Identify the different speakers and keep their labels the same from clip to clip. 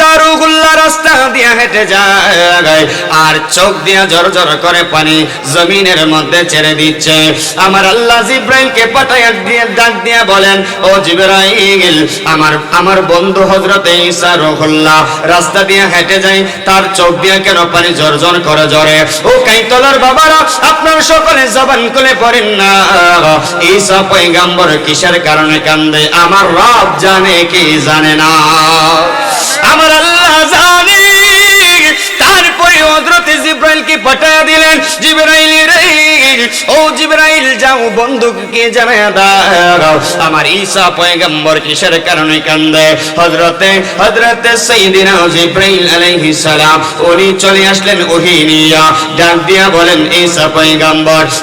Speaker 1: রুহুল্লাহ রাস্তা দিয়ে হেঁটে যায় আর চোখ দিয়ে জর জর করে পানি জমিনের মধ্যে ছেড়ে দিচ্ছে। আমার আল্লাহ জিব্রাইলকে পাঠায় দিয়ে ডাক দিয়ে বলেন, ও জিব্রাইল, আমার আমার বন্ধু হযরতে ঈসা রুহুল্লাহ, রাস্তা দিয়ে হেঁটে যায় তার চোখ দিয়ে কেন পানি জর জর করে জরে ও কাইতলার বাবারা, আপনার সকলে জবান খুলে পড়েন না। ঈসা পয়গাম্বর কিসের কারণে কান্দে? আমার রব জানে কি জানে না। আমার আল্লাহ জানে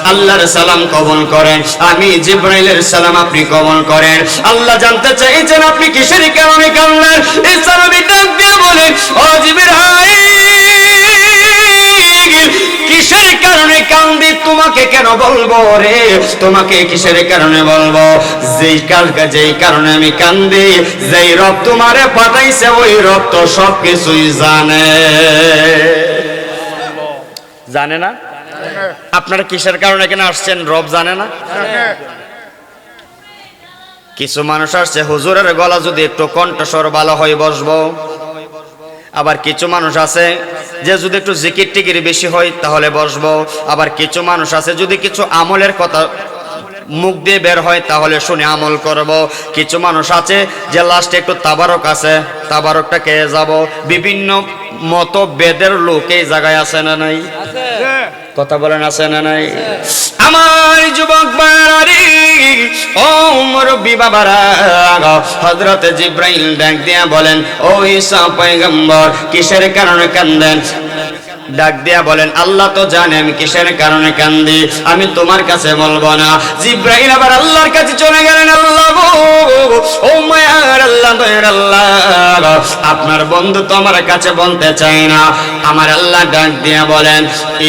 Speaker 1: আল্লাহর সালাম কবুল করেন। আমি জিব্রাইলের সালাম আপনি কবুল করেন। আল্লাহ জানতে চাইছেন আপনি কিসের কারণে দিয়া বলেন, ও জিব্রাইল কিসের কারণে কান্দি? তোমাকে কেন বলব রে? তোমাকে কিসের কারণে বলব? যেই কাল যেই কারণে আমি কান্দি, যেই রব তোমারে পাঠাইছে, ওই রব তো সব কিছুই জানে। জানে না? আপনারা কিসের কারণে কেন আসছেন? রব জানে না? কিছু মানুষ আসছে, হুজুরের গলা যদি একটু কণ্ঠস্বর ভালো হয়ে, বসবো। আবার কিছু মানুষ আছে যে যদি একটু জিকির টিকির বেশি হয় তাহলে বসবো। আবার কিছু মানুষ আছে যদি কিছু আমলের কথা মুখ দিয়ে বের হয় তাহলে শুনে আমল করব। কিছু মানুষ আছে যে লাস্টে একটু তাবারক আছে তাবারকটা কে যাব। বিভিন্ন মত বেদের লোক এই জায়গায় আছে না নাই? কথা বলেন আছে না নাই? আমার যুবক বাড়ি ও মুরব্বী বাবারা হজরত জিব্রাইল ডাক দিয়া বলেন, ও ঈসা পয়গম্বর, কিসের কারণে কান্দেন? ডাক দিয়া বলেন, আল্লাহ তো জানেন কিসের কারণে কান্দি, আমি তোমার কাছে বলব না। জিব্রাইল আবার আল্লাহর কাছে চলে গেলেন, আল্লাহ ও মায়ার আল্লাহ দয়ার আল্লাহ, আপনার বন্ধু তো আমার কাছে বলতে চায় না। আমার আল্লাহ ডাক দিয়া বলেন,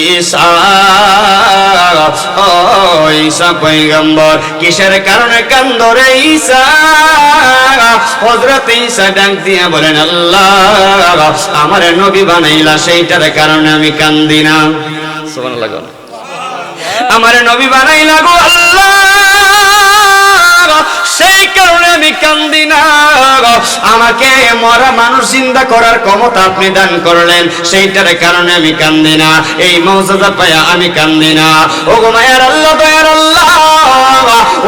Speaker 1: ঈসা, ও কিসের কারণে কান্দরে ঈসা? হযরত ডাক দিয়া বলেন, আল্লাহ, আমার নবী বানাইলা সেইটার কারণে আমি কান্দি না। সুবহানাল্লাহ গো। আমার নবী বানাইলা গো আল্লাহ। সেই কারণে আমি কান্দি না আমাকে মরা মানুষ করার ক্ষমতা আপনি দান করলেন। সেইটার কারণে আমি কান্দি না। এই মৌজাদা পায়া আমি কান্দি না। ও গো মায়ার আল্লাহ, দয়ার আল্লাহ।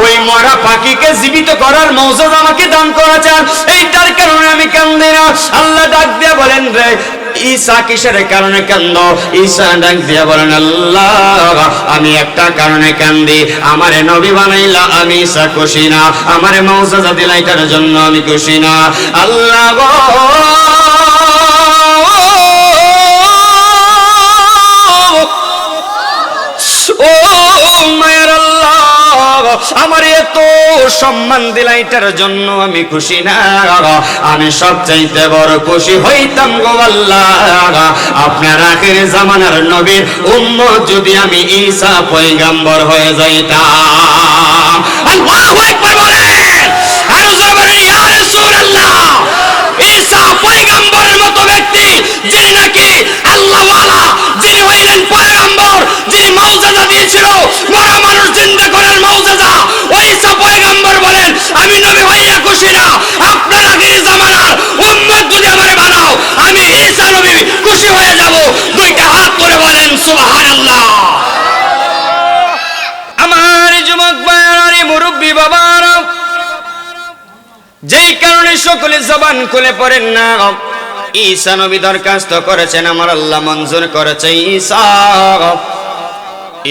Speaker 1: ওই মরা পাখিকে জীবিত করার মৌজাদ আমাকে দান করা চান এইটার কারণে আমি কান্দি না। আল্লাহ ডাক দিয়ে বলেন রে ঈসা কিসের কারণে কান্দ? ঈসা ডাক দিয়া বলেন, আল্লাহ, আমি একটা কারণে কান্দি। আমারে নবী বানাইলা, আমি ঈসা খুশি না। আমারে মৌজাদা দিলা এটার জন্য আমি খুশি না। আল্লাহ ও মায়ের আমার এত সম্মান দিলা এটার জন্য আমি খুশি না। আমি সবচাইতে বড় খুশি হইতাম গো আল্লাহ। আপনার আখের জামানার নবীর উম্মত যদি আমি ঈসা পয়গাম্বর হয়ে যাইতাম। আল্লাহু আকবার বলেন আরও জোরে ইয়া রাসূলুল্লাহ, ঈসা পয়গাম্বরের মতো ব্যক্তি যিনি নাকি আল্লাহওয়ালা, যিনি হইলেন পয়গাম্বর, যিনি মৌজাদা দিয়েছিল আমি নবী হইয়া খুশি না। আপনার আখির জামানার উম্মত যদি আমারে বানাও, আমি ঈসা নবী খুশি হয়ে যাব। দুইটা হাত করে বলেন, সুবহানাল্লাহ। আমার যুবক বায়ারি মুরব্বী বাবারা, যেই কারণে সকলে জবান খুলে পড়েন না, ঈসা নবী দরখাস্ত করেছেন, আমার আল্লাহ মঞ্জুর করেছে, ঈসা।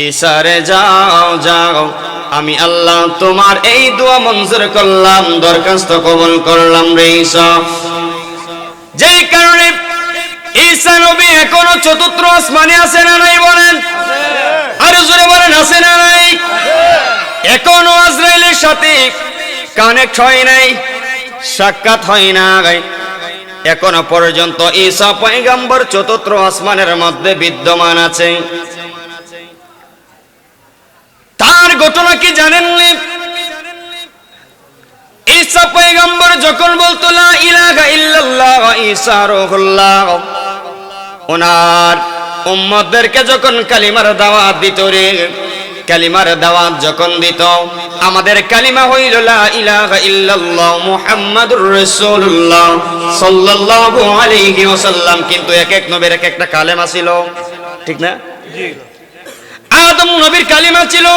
Speaker 1: ঈসা রে যাও যাও। আমি আল্লাহ তোমার এই দোয়া মঞ্জুর করলাম, দরখাস্ত কবুল করলাম রে যেই কারণে ঈসা নবী এখনও চতুর্থ আসমানে আছে না নাই বলেন? আরও জোরে বলেন, আছে না নাই? এখনও আজরাইলের সাথে কানেক্ট হয় নাই, সাক্ষাৎ হয় না এখনও পর্যন্ত ঈসা পয়গাম্বর চতুর্থ আসমানের মধ্যে বিদ্যমান আছে। তার ঘটনা কি জানেন ঈসা যখন বলতো ওনার যখন কালিমার দাওয়াত দিত রে, কালিমার দাওয়াত যখন দিত, আমাদের কালিমা হইল ইল্লাল্লাহ কিন্তু এক এক নবীর এক একটা কালেমা ছিল। ঠিক না? আদম নবীর কালিমা ছিল,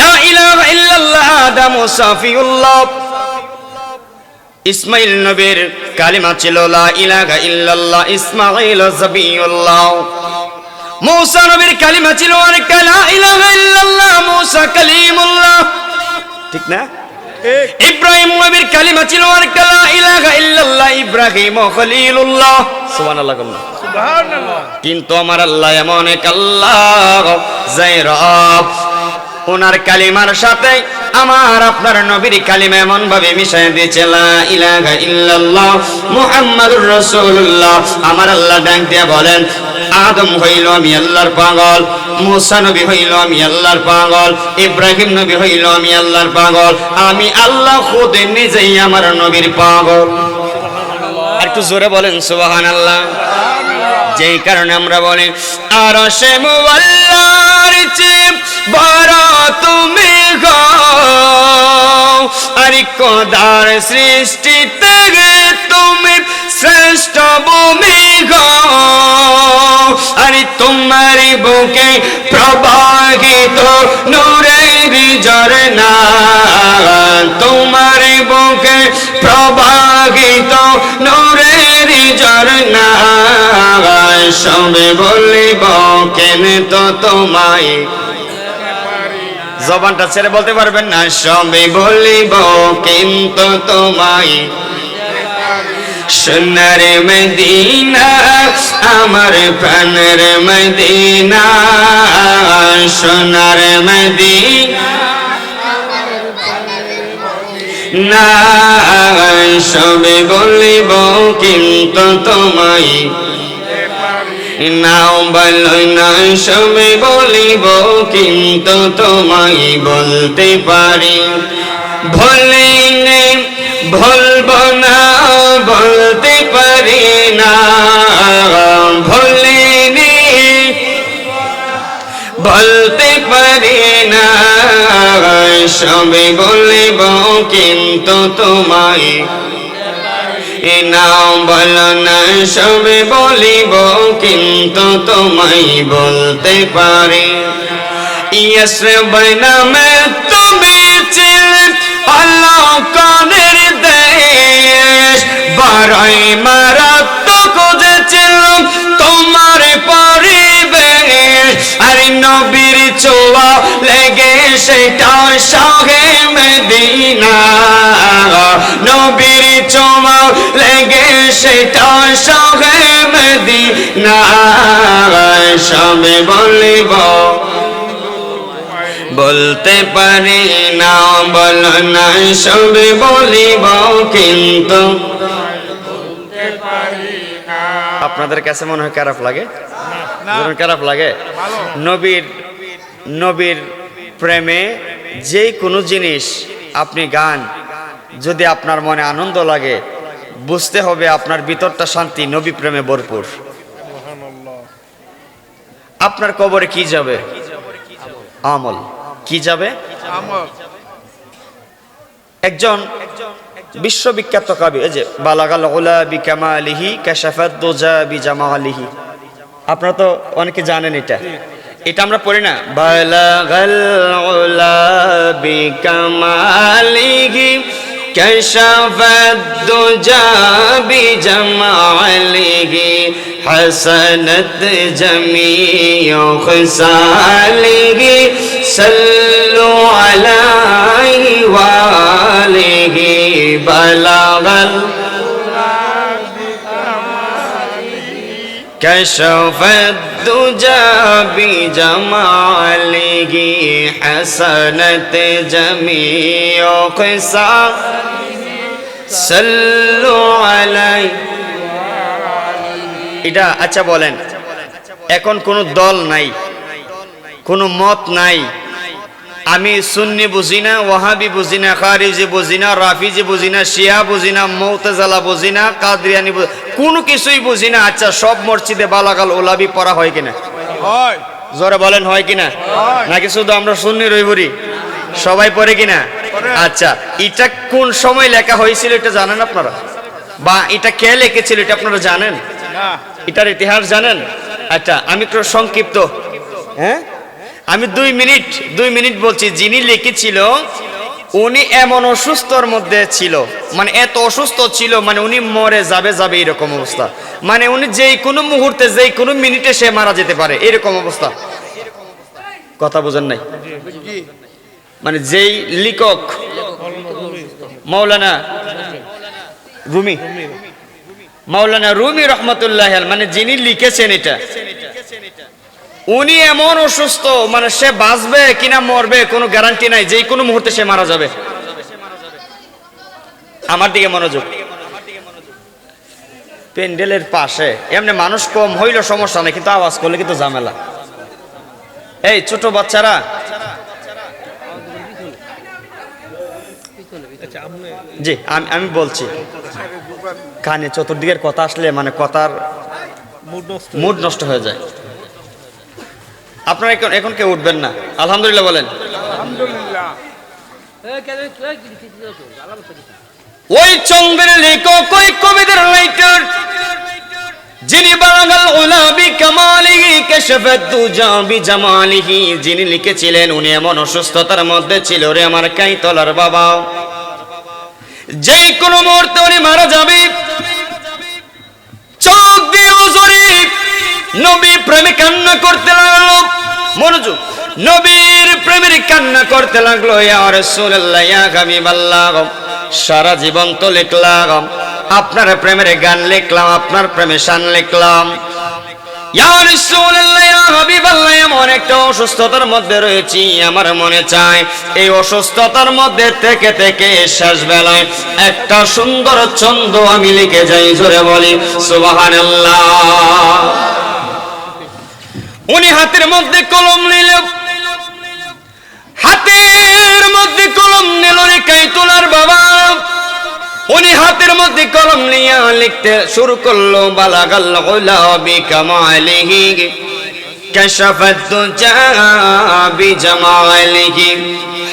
Speaker 1: লা ইলাহা ইল্লাল্লাহ আদম সাফিউল্লাহ। ইসমাইল নবীর কালিমা ছিল, লা ইলাহা ইল্লাল্লাহ ইসমাইল জাবিউল্লাহ মূসা নবীর কালিমা ছিল অনেকটা, লা ইলাহা ইল্লাল্লাহ মূসা কালিমুল্লাহ। ঠিক না? ইব্রাহিম নবীর কালিমা ছিল অনেকটা, লা ইলাহা ইল্লাল্লাহ ইব্রাহিম খলিলুল্লাহ। সুবহানাল্লাহ কিন্তু আমার আল্লাহ এমন এক আল্লাহ যাই রব ওনার কালিমার সাথে আমার আপনার নবীর কালিমা এমন ভাবে মিশাই দিয়েছে লা ইলাহা ইল্লাল্লাহ মুহাম্মাদুর রাসূলুল্লাহ। আমার আল্লাহ ডাক দিয়া বলেন আদম হইল আমি আল্লাহর পাগল মুসা নবী হইল আমি আল্লাহর পাগল ইব্রাহিম নবী হইল আমি আল্লাহর পাগল। আমি আল্লাহ খুদ নিজেই আমার নবীর পাগল। একটু জোরে বলেন সুবহানাল্লাহ। যেই কারণে আমরা বলি, আর সে মোয়াল্লার চেয়ে তুমি গো সৃষ্টিতে তুমি শ্রেষ্ঠ ভূমি গো আর তোমার বুকে প্রবাহিত নূরের ঝরনা তোমার বুকে প্রবাহিত নূরের ঝরনা সবে বলিব, কেন তো তোমায়? জবানটা ছেড়ে বলতে পারবেন না সবে বলিব কিন্তু তোমায়? সোনার মদিনা, আমার প্রাণের মদিনা, সোনার মদিনা সবে বলিব কিন্তু তোমায়? নাও বলো না সবে বলিব, কিন্তু তোমায় বলতে পারি। ভুলিনি ভুলব না, বলতে পারি না। ভুলিনি বলতে পারি না। সবে বলিব, কিন্তু তোমায় বলো না, সবে বলিব, কিন্তু তোমায় বলতে পারি। ইয়স বনামে তুমি চিল দেশ, বারাই মারাত্মক যে ছিল তোমার পরিবেশ। আর নবীর ছোয়া লেগে সেটা সহে মদিনা। নবীর ছোয়া লেগে সেটা সহে মদিনা। সবে বলিব বলতে পারি না বল না সবে বলিব কিন্তু। আপনাদের কাছে মনে হয় খারাপ লাগে? খারাপ লাগে। নবীর নবীর প্রেমে যে কোনো জিনিস আপনি গান, যদি আপনার মনে আনন্দ লাগে, বুঝতে হবে আপনার ভিতরটা শান্তি, নবী প্রেমে ভরপুর। আপনার কবরে কি যাবে? আমল। কি যাবে? একজন বিশ্ববিখ্যাত কবি, এই যে, বালাগাল ওলা বিকামালিহি কাশাফাত দোজা বিজামালিহি আপনারা তো অনেকে জানেন এটা। এটা আমরা পড়ি না বালাগাল ওলা বিকামালিহি كشفت الدجى بجماله حسنت جميع خصاله صلوا عليه وآله بلغ كشف الدجى بجماله حسنت جميع خصاله صلوا عليه এটা আচ্ছা বলেন এখন কোনো দল নাই কোনো মত নাই আমি সুন্নি বুঝি না ওয়াহাবি বুঝি না খারিজি বুঝি না রাফিজি বুঝি না শিয়া বুঝি না মৌতেজালা বুঝি না কাদরিয়ানি বুঝি কোনো কিছুই বুঝি না। আচ্ছা সব মসজিদে বালাগাল ওলাবি পড়া হয় কিনা? জোরে বলেন হয় কিনা? নাকি শুধু আমরা শুননি রইবরি? সবাই পড়ে কিনা? আচ্ছা এটা কোন সময় লেখা হয়েছিল এটা জানেন আপনারা? বা এটা কে লিখেছিল এটা আপনারা জানেন?
Speaker 2: না।
Speaker 1: এটার ইতিহাস জানেন? আচ্ছা আমি একটু সংক্ষিপ্ত। হ্যাঁ? আমি দুই মিনিট দুই মিনিট বলছি, যিনি লিখেছিল, উনি এমন অসুস্থর মধ্যে ছিল। মানে এত অসুস্থ ছিল মানে উনি মরে যাবে যাবে এরকম অবস্থা। মানে উনি যেই কোনো মুহূর্তে, যেই কোনো মিনিটে সে মারা যেতে পারে, এরকম অবস্থা। কথা বোঝেন নাই? মানে যেই লিখক মৌলানা রুমি, মাওলানা রুমি রহমতুল্লাহ মানে যিনি লিখেছেন এটা। উনি এমন অসুস্থ মানে সে বাঁচবে কিনা মরবে কোনো গ্যারান্টি নাই যে কোনো মুহূর্তে সে মারা যাবে। আমার দিকে মনোযোগ। প্যান্ডেলের পাশে এমনি মানুষ কম হইলে সমস্যা নেই কিন্তু আওয়াজ করলে কিন্তু ঝামেলা। এই ছোট বাচ্চারা। জি আমি আমি বলছি। কানে চতুর্দিকের কথা আসলে মানে কথার
Speaker 2: মুড নষ্ট
Speaker 1: হয়ে যায়। আপনারা এখন এখন কেউ উঠবেন না। আলহামদুলিল্লাহ বলেন। ওই চন্দ্রের লেখক, ওই কবিদের রাইটার যিনি বাগাল উলাবি কামালিহি কাশফাত দুজা বিজামালিহি যিনি লিখেছিলেন, উনি এমন অসুস্থতার মধ্যে ছিল রে আমার কাই কাইতলার বাবা। যেই কোনো মুহূর্তে উনি মারা যাবে নবী প্রেমে কান্না করতে লাগল। মনোযোগ। নবীর প্রেমের কান্না করতে লাগল সারা জীবন তো লিখলাম, আপনার প্রেমের গান লিখলাম, আপনার প্রেমে শান লিখলাম। অসুস্থতার মধ্যে রয়েছি, আমার মনে চায়, এই অসুস্থতার মধ্যে থেকে থেকে বেলায় একটা সুন্দর ছন্দ আমি লিখে যাই, জোরে বলি, সুবহানাল্লাহ। উনি হাতের মধ্যে কলম নিল হাতের মধ্যে কলম নিল রে কাইতুলার বাবা উনি হাতের মধ্যে কলম নিয়ে লিখতে শুরু করলো বালাগাল গুলাবি কামালিহি كشفت الدجى بجماله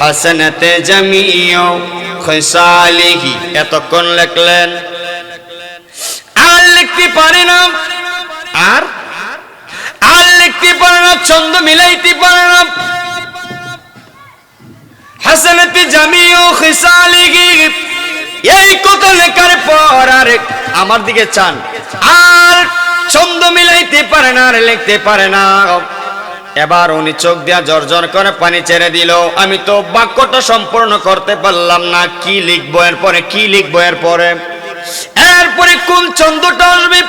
Speaker 1: حسنت جميع خصاله এতক্ষণ লিখলেন আর লিখতে পারে না আর আর লিখতে পারে না, ছন্দ মিলাইতে পারে না। হাসানাতে জামিও খিসালিহি এই কথা লেখার পর আর আমার দিকে চান। আর ছন্দ মিলাইতে পারে না, আর লিখতে পারে না। এবার উনি চোখ দিয়া জর্জর করে পানি ছেড়ে দিল। আমি তো বাক্যটা সম্পূর্ণ করতে পারলাম না। কি লিখব এরপরে, কি লিখব এরপরে? এরপরে কোন ছন্দটা আসবে?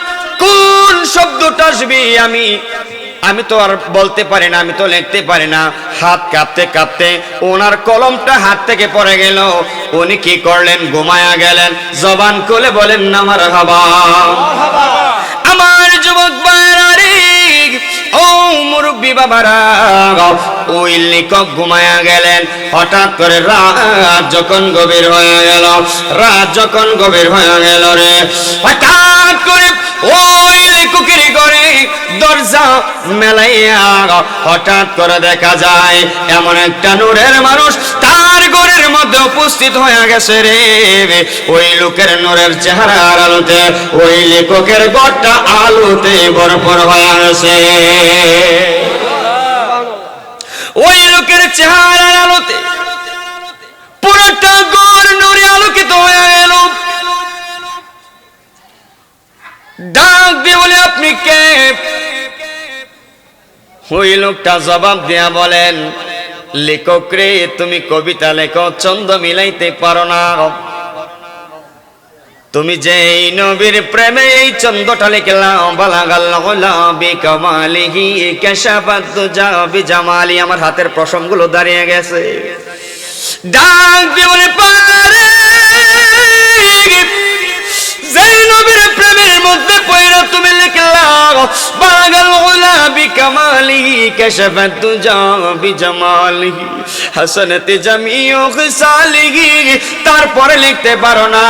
Speaker 1: কোন শব্দটা আসবে? আমি আমি তো আর বলতে পারি না, আমি তো লিখতে পারি না। হাত কাঁপতে কাঁপতে ওনার কলমটা হাত থেকে পড়ে গেল। উনি কি করলেন? ঘুমায়া গেলেন। জবান খুলে বলেন না আমার হাবা, আমার যুবক রাত যখন গভীর হয়ে গেল রে, হঠাৎ করে ওই লেখকের ঘরে দরজা মেলাইয়া হঠাৎ করে দেখা যায় এমন একটা নূরের মানুষ তার ঘরের মধ্যে উপস্থিত হয়ে গেছে রে। ওই লোকের নূরের চেহারার আলোতে ওই লেখকের ঘরটা আলোতে ভরপুর হয়ে গেছে। ওই লোকের চেহারার আলোতে ওই লোকটা জবাব দিয়া বলেন লেখক রে তুমি কবিতা লেখো, ছন্দ মিলাইতে পারো না। তুমি যে নবীর প্রেমে এই চন্দটা লিখলাম জামালি আমার হাতের প্রসঙ্গগুলো দাঁড়িয়ে গেছে। ডাক দিয়ে বলে, পারে। যেই নবীর প্রেমের মধ্যে পয়রা তুমি লিখলাম বাগাল গোলাবি কামালি كشفت تجا بجماله حسنت جميع خصاله তারপরে লিখতে পারো না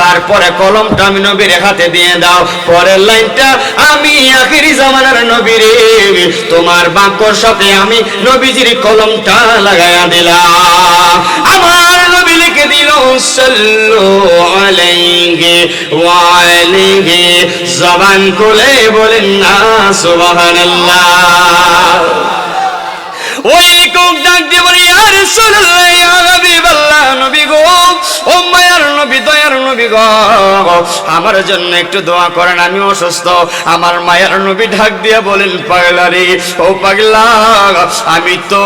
Speaker 1: তারপরে কলমটা আমি নবীর হাতে দিয়ে দাও পরের লাইনটা আমি আখিরি জামানার নবীরে তোমার বাক্যর সাথে আমি নবীজির কলমটা লাগাইয়া দিলাম আমার নবী লিখে দিল সাল্লু আলাইহি ওয়া আলাইহি। জবান খুলে বলেন না সুবহানাল্লাহ। ওই কোক ডাক গো আমার জন্য একটু দোয়া করেন আমি অসুস্থ। আমার মায়ের নবী ঢাক দিয়ে বলেন, পাগলারি, ও পাগলা আমি তো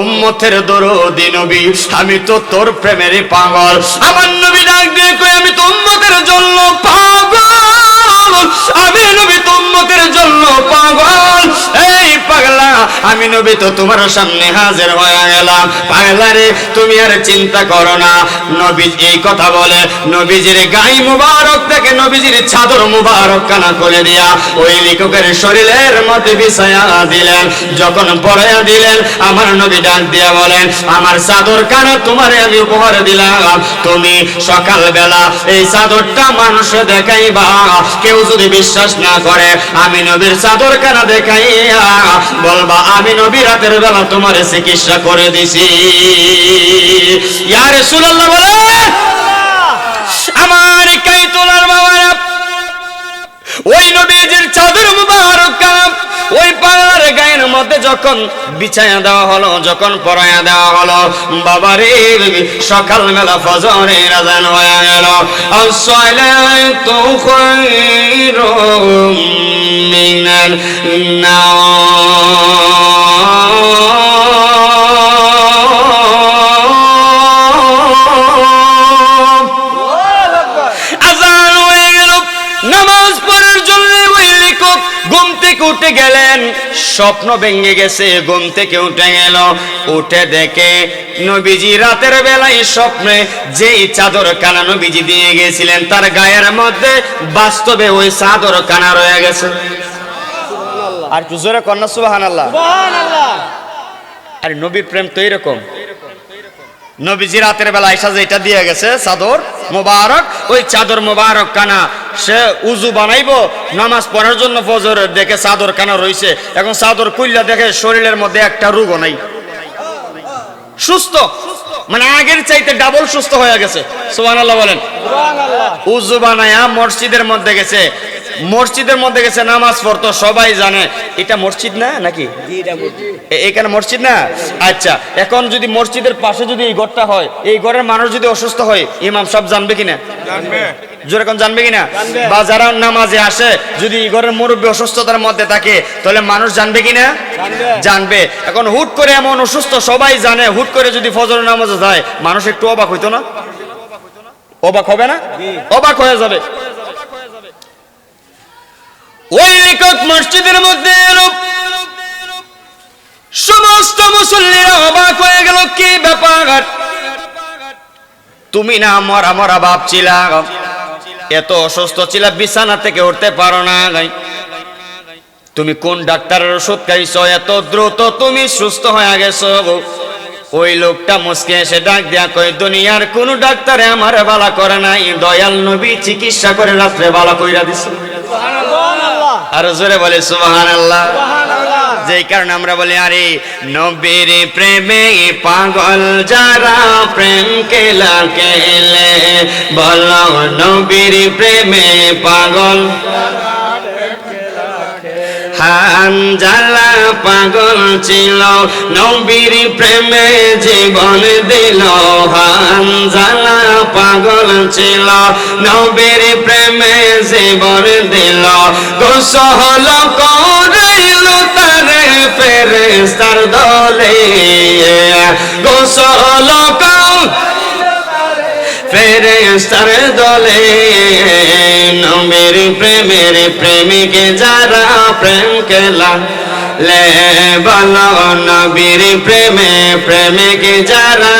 Speaker 1: উম্মতের দরদি নবী, আমি তো তোর প্রেমের পাগল। আমার নবী ডাক দিয়ে কই আমি তো উম্মতের জন্য পাগল। আমি নবী জন্য পাগল। এই পাগলা, আমি নবী তো তোমার সামনে হাজির হয়ে গেলাম। পাগলা রে, তুমি আর চিন্তা করো না। নবী এই কথা বলে, নবীজির গাই মুবারক থেকে নবীজির চাদর মুবারক কানা করে দিয়া ওই শরীরের বিছায়া দিলেন। যখন পড়াইয়া দিলেন, আমার নবী ডাক দিয়া বলেন, আমার চাদর কানা তোমারে আমি উপহার দিলাম। তুমি সকালবেলা এই চাদরটা মানুষ দেখাইবা। কেউ যদি বিশ্বাস না করে, আমি নবীর চাদর কানা দেখাইয়া বলবা, আমি নবী, রাতের বেলা তোমার চিকিৎসা করে দিছি। ইয়ারে সুলাল্লাহ বলে, আমার কাই তোলার বাবার, ওই নবীজির চাদর মুবারক ওই পাগলার গায়ের মধ্যে যখন বিছায়া দেওয়া হলো, যখন পরায়া দেওয়া হলো, বাবারে সকাল বেলা ফজরে রাজান হয়ে গেল। মিনান স্বপ্ন ভেঙে গেছে ঘুম থেকে উঠে গেল। উঠে দেখে নবীজি রাতের বেলায় স্বপ্নে যেই চাদর কানা নবীজি দিয়ে গেছিলেন তার গায়ের মধ্যে বাস্তবে ওই চাদর কানা রয়ে গেছে। আর জোরে কন্যা সুবাহ আর নবীর প্রেম তো এরকম। নবীজি রাতের বেলা আইসা যেটা দিয়ে গেছে চাদর মোবারক ওই চাদর মোবারক কানা সে উজু বানাইবো নামাজ পড়ার জন্য ফজর দেখে চাদর কানা রইছে। এখন চাদর কুইল্লা দেখে শরীরের মধ্যে একটা রোগও নাই। সুস্থ? মানে আগের চাইতে ডাবল সুস্থ হয়ে গেছে। সুবহানাল্লাহ বলেন। উজু বানায়া মসজিদের মধ্যে গেছে। মসজিদের মধ্যে গেছে নামাজ পড়তো সবাই জানে। এটা মসজিদ না নাকি? এখানে মসজিদ না? আচ্ছা এখন যদি মসজিদের পাশে যদি এই ঘরটা হয় এই ঘরের মানুষ যদি অসুস্থ হয় ইমাম সব জানবে কিনা?
Speaker 2: জানবে।
Speaker 1: যেরকম জানবে কিনা? বা যারা নামাজে আসে যদি এই ঘরের মুরব্বী অসুস্থতার মধ্যে থাকে তাহলে মানুষ জানবে কিনা? জানবে। এখন হুট করে এমন অসুস্থ সবাই জানে হুট করে যদি ফজর নামাজে যায় মানুষ একটু অবাক হইতো না? অবাক হবে না? অবাক হয়ে যাবে। ওই লেখক মসজিদের মধ্যে সমস্ত মুসল্লিরা অবাক হয়ে গেল, কি ব্যাপার? তুমি না মরা মরা বাপ ছিলা এত অসুস্থ ছিল, বিছানা থেকে উঠতে পারো না তুমি কোন ডাক্তারের ওষুধ খাইছ? এত দ্রুত তুমি সুস্থ হয়ে গেছো ওই লোকটা মুসকে এসে ডাক দেয়া কই দুনিয়ার কোন ডাক্তারে আমার বালা করে নাই। দয়াল নবী চিকিৎসা করে রাত্রে বালা কইরা দিছে। আর জোরে বলে সুবহানাল্লাহ। যেই কারণে আমরা বলি আরে নবীর প্রেমে পাগল যারা প্রেম কেলা কেলে বলো নবীর প্রেমে পাগল হানজালা পাগল ছিল, নবীর প্রেমে জীবন দিল। হানজালা পাগল ছিল, নবীর প্রেমে জীবন দিল। গোসহল করিল তারে ফেরেস্তার দলে। গোসহল কর ফেরেস্তার দলে। নবীর প্রেমের প্রেমিকে যারা প্রেম কেলা লে বল নবীর প্রেমে প্রেমিকে যারা